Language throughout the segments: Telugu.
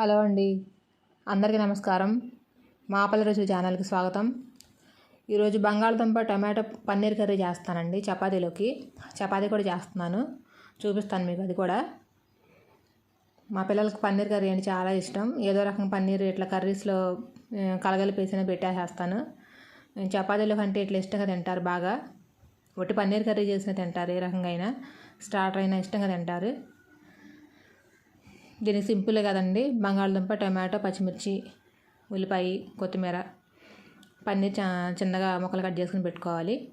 హలో అండి. అందరికీ నమస్కారం. మాపల రుచి ఛానల్కి స్వాగతం. ఈరోజు బంగాళదుంప టమాటో పన్నీర్ కర్రీ చేస్తానండి చపాతీలోకి. చపాతీ కూడా చేస్తున్నాను. చూపిస్తాను మీకు అది కూడా. మా పిల్లలకి పన్నీర్ కర్రీ అంటే చాలా ఇష్టం. ఏదో రకం పన్నీర్ ఇట్లా కర్రీస్లో కలగలిపేసిన పెట్టేసేస్తాను. చపాతీలో కంటే ఇట్లా ఇష్టంగా తింటారు బాగా. ఒట్టి పన్నీర్ కర్రీ చేసిన తింటారు ఏ రకంగా అయినా. స్టార్టర్ అయినా ఇష్టంగా తింటారు. దీనికి సింపులే కదండి. బంగాళదుంప టమాటో పచ్చిమిర్చి ఉల్లిపాయ కొత్తిమీర. పన్నీర్ చా- చిన్నగా ముక్కలు కట్ చేసుకుని పెట్టుకోవాలి.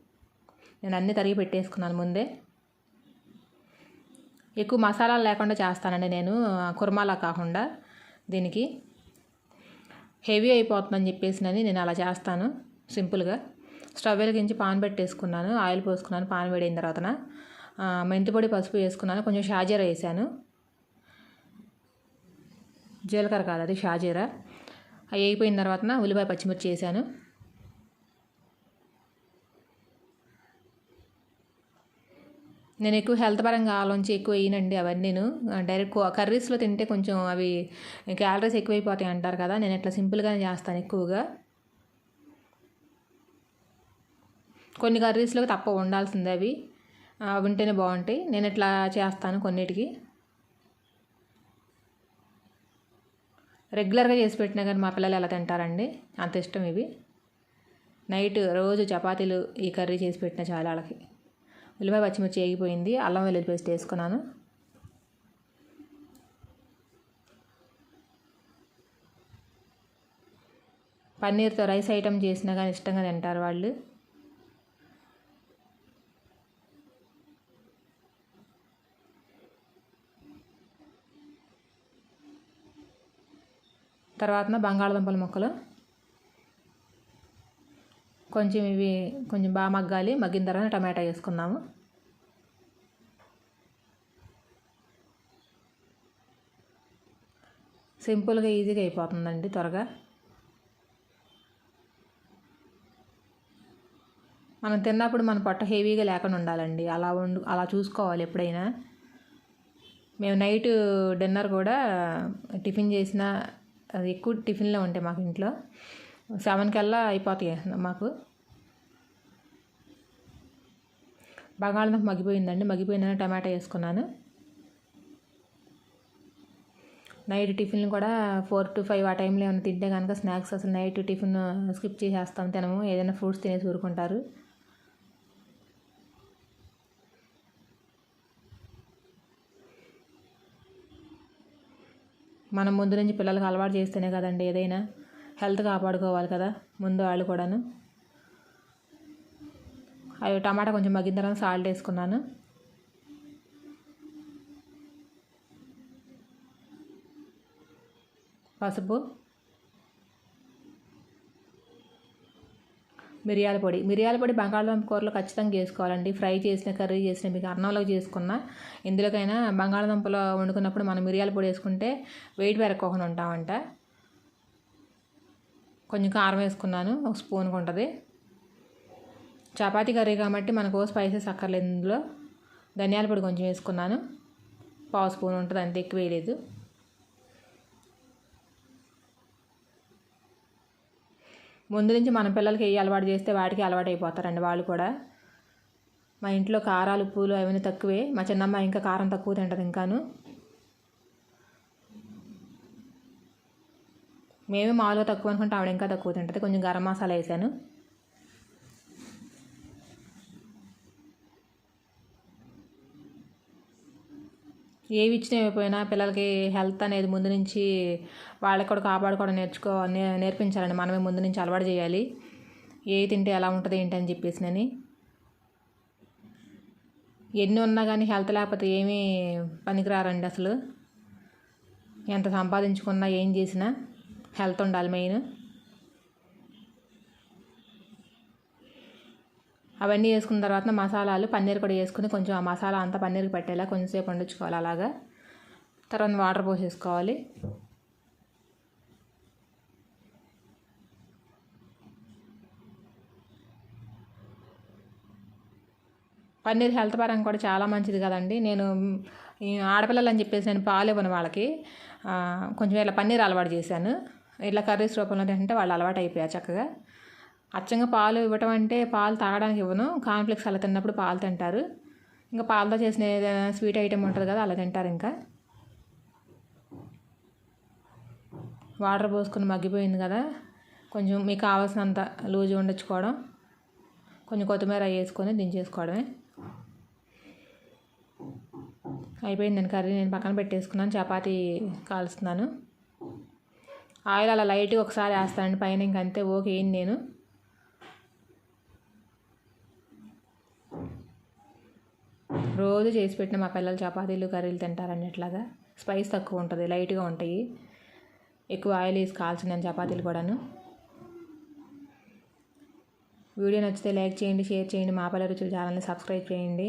నేను అన్నీ తరిగి పెట్టేసుకున్నాను ముందే. ఎక్కువ మసాలాలు లేకుండా చేస్తానండి నేను కుర్మాలా కాకుండా దీనికి. హెవీ అయిపోతుందని చెప్పేసినని నేను అలా చేస్తాను సింపుల్గా. స్టవ్ వెలిగించి పాన్ పెట్టేసుకున్నాను ఆయిల్ పోసుకున్నాను పాన్ వేడైన తర్వాత మెంతి పొడి పసుపు వేసుకున్నాను కొంచెం షాజీరా వేసాను. జీలకర్ర కాదు అది షాజీరా. అవి వేగిపోయిన తర్వాత ఉల్లిపాయ పచ్చిమిర్చి వేసాను. నేను ఎక్కువ హెల్త్ పరంగా ఆలోంచి ఎక్కువ వేయనండి అవన్నీ నేను డైరెక్ట్ కర్రీస్లో తింటే కొంచెం అవి క్యాలరీస్ ఎక్కువైపోతాయి అంటారు కదా నేను ఇట్లా సింపుల్గానే చేస్తాను ఎక్కువగా. కొన్ని కర్రీస్లో తప్ప ఉండాల్సిందే అవి. అవి ఉంటేనే బాగుంటాయి. నేను ఇట్లా చేస్తాను కొన్నిటికి. రెగ్యులర్గా చేసి పెట్టినా కానీ మా పిల్లలు ఎలా తింటారండి? అంత ఇష్టం ఇవి. నైట్ రోజు చపాతీలు ఈ కర్రీ చేసి పెట్టిన చాలా వాళ్ళకి ఉల్లిపాయ పచ్చిమిర్చి వేగిపోయింది అల్లం వెల్లుల్లి పేస్ట్ వేసుకున్నాను. పన్నీర్తో రైస్ ఐటమ్ చేసినా కానీ ఇష్టంగా తింటారు వాళ్ళు. తర్వాత బంగాళదుంపల ముక్కలు. కొంచెం ఇవి కొంచెం బాగా మగ్గాలి. మగ్గిన తర్వాత టమాటా వేసుకున్నాము సింపుల్గా ఈజీగా అయిపోతుందండి త్వరగా. మనం తిన్నప్పుడు మన పొట్ట హెవీగా లేకుండా ఉండాలండి. అలా ఉండు అలా చూసుకోవాలి ఎప్పుడైనా. మేము నైట్ డిన్నర్ కూడా టిఫిన్ చేసిన అది ఎక్కువ టిఫిన్లో ఉంటాయి మాకు ఇంట్లో. సెవెన్ కల్లా అయిపోతాయి మాకు. బంగాళదుంప మగ్గిపోయిందండి. మగ్గిపోయిందని టమాటా వేసుకున్నాను. నైట్ టిఫిన్ కూడా ఫోర్ టు ఫైవ్ ఆ టైంలో ఏమైనా తింటే కనుక స్నాక్స్ అసలు నైట్ టిఫిన్ స్కిప్ చేసేస్తాం తినము. ఏదైనా ఫ్రూట్స్ తినేసి ఊరుకుంటారు. మనం ముందు నుంచి పిల్లలకు అలవాటు చేస్తేనే కదండి ఏదైనా హెల్త్ కాపాడుకోవాలి కదా ముందు వాళ్ళు కూడాను. అవి టమాటా కొంచెం మగ్గిన తర్వాత సాల్ట్ వేసుకున్నాను. పసుపు. మిరియాల పొడి. మిరియాల పొడి బంగాళదుంప కూరలో ఖచ్చితంగా వేసుకోవాలండి ఫ్రై చేసిన కర్రీ చేసిన మీకు అన్నంలో చేసుకున్న ఎందులోకైనా బంగాళదుంపలో వండుకున్నప్పుడు మనం మిరియాల పొడి వేసుకుంటే వెయిట్ పెరగకుండా ఉంటామంట. కొంచెం కారం వేసుకున్నాను. ఒక స్పూన్కి ఉంటుంది. చపాతీ కర్రీ కాబట్టి మనకు స్పైసెస్ అక్కర్లేదు ఇందులో. ధనియాల పొడి కొంచెం వేసుకున్నాను. పావు స్పూన్ ఉంటుంది. అంత ఎక్కువ వేయలేదు. ముందు నుంచి మన పిల్లలకి ఏ అలవాటు చేస్తే వాటికి అలవాటు అయిపోతారండి వాళ్ళు కూడా. మా ఇంట్లో కారాలు ఉప్పులు అవన్నీ తక్కువే. మా చిన్నమ్మ ఇంకా కారం తక్కువ తింటుంది ఇంకాను. మేమే మామూలుగా తక్కువ అనుకుంటే ఆవిడ ఇంకా తక్కువ తింటుంది. కొంచెం గరం మసాలా వేసాను. ఏవి ఇచ్చినా ఇవ్వకపోయినా పిల్లలకి హెల్త్ అనేది ముందు నుంచి వాళ్ళకి కూడా కాపాడుకోవడం నేర్చుకో నే నేర్పించాలండి. మనమే ముందు నుంచి అలవాటు చేయాలి. ఏ తింటే ఎలా ఉంటుంది ఏంటి అని చెప్పేసినని ఎన్ని ఉన్నా కానీ హెల్త్ లేకపోతే ఏమీ పనికిరారండి అసలు. ఎంత సంపాదించుకున్నా ఏం చేసినా హెల్త్ ఉండాలి మెయిన్. అవన్నీ వేసుకున్న తర్వాత మసాలాలు పన్నీర్ కూడా వేసుకుని కొంచెం ఆ మసాలా అంతా పన్నీర్కి పెట్టేలా కొంచెంసేపు వండించుకోవాలి అలాగా. తర్వాత వాటర్ పోసేసుకోవాలి. పన్నీర్ హెల్త్ పరంగా కూడా చాలా మంచిది కదండి. నేను ఈ ఆడపిల్లలు అని చెప్పేసి నేను పాలు ఇవ్వను వాళ్ళకి. కొంచెం ఇలా పన్నీర్ అలవాటు చేశాను. ఇట్లా కర్రీస్ రూపంలో తింటే వాళ్ళు అలవాటు అయిపోయారు చక్కగా. అచ్చంగా పాలు ఇవ్వటం అంటే పాలు తాగడానికి ఇవ్వను. కాన్ఫ్లెక్స్ అలా తిన్నప్పుడు పాలు తింటారు. ఇంకా పాలతో చేసిన ఏదైనా స్వీట్ ఐటెం ఉంటుంది కదా అలా తింటారు ఇంకా. వాటర్ పోసుకుని మగ్గిపోయింది కదా. కొంచెం మీకు కావాల్సినంత లూజు వండించుకోవడం కొంచెం కొత్తిమీర వేసుకొని దించేసుకోవడమే. అయిపోయిందండి కర్రీ నేను పక్కన పెట్టేసుకున్నాను చపాతీ కాలుస్తున్నాను. ఆయిల్ అలా లైట్గా ఒకసారి వేస్తానండి పైన ఇంక అంతే ఓకే నేను. రోజు చేసి పెట్టిన మా పిల్లలు చపాతీలు కర్రీలు తింటారు ఇట్లాగా స్పైస్ తక్కువ ఉంటుంది లైట్గా ఉంటాయి. ఎక్కువ ఆయిల్ వేసి కాల్చిన చపాతీలు కూడాను. వీడియో నచ్చితే లైక్ చేయండి షేర్ చేయండి. మా పిల్లల రుచులు ఛానల్ని సబ్స్క్రైబ్ చేయండి.